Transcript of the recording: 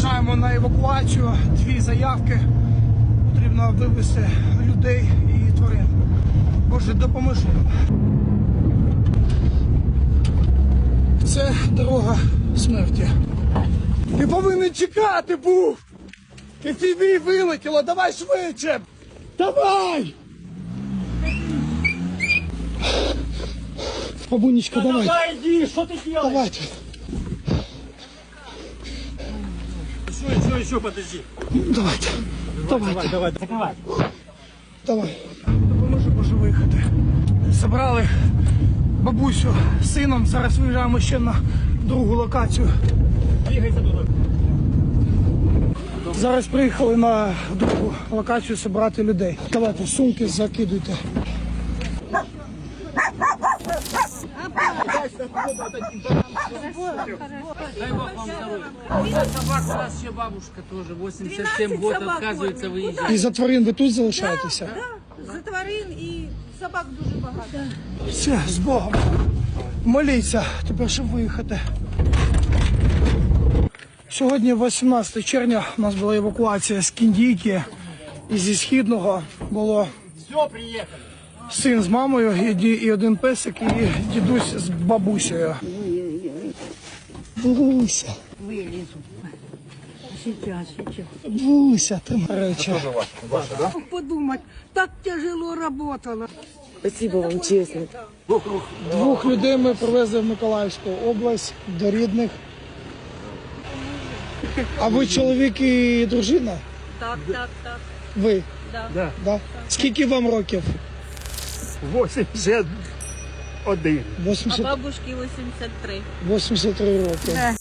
Виїжджаємо на евакуацію. Дві заявки. Потрібно вивезти людей і тварин. Боже, допоможи. Це дорога смерті. Ти повинен чекати був! FPV вилетіло, давай швидше! Давай! Бабунечка, давай. Давай, иди, что ты делаешь? Давайте. Еще, еще, еще, подожди. Давайте. Давайте. Давай, давай. Давай. Допоможи Боже виїхати. Забрали бабусю з сином. Зараз виїжджаємо ще на другу локацію. Двигайся туда. Зараз приїхали на другу локацію зібрати людей. Давайте сумки закидуйте. Дай Бог вам здоровья. Собак у нас еще бабушка тоже, 87 год, собак отказывается выезжать. І за тварин ви тут залишаєтеся? За тварин і собак дуже багато. Все, з Богом. Моліться, тепер щоб виїхати. Сьогодні, 18 червня, у нас була евакуація з Кіндійки і зі Східного було Все, приехали. Син з мамою, і, і один песик, і дідусь з бабусею. Буся, Сейчас, сейчас. Буся, ти речі. Подумать, так тяжело работала. Спасибо вам, честно. Двох людей ми привезли в Миколаївську область до рідних. А ви чоловік і дружина? Так, так, так. Ви? Да. Да. Скільки вам років? 81. 80, Бабушки 83. 83 роки.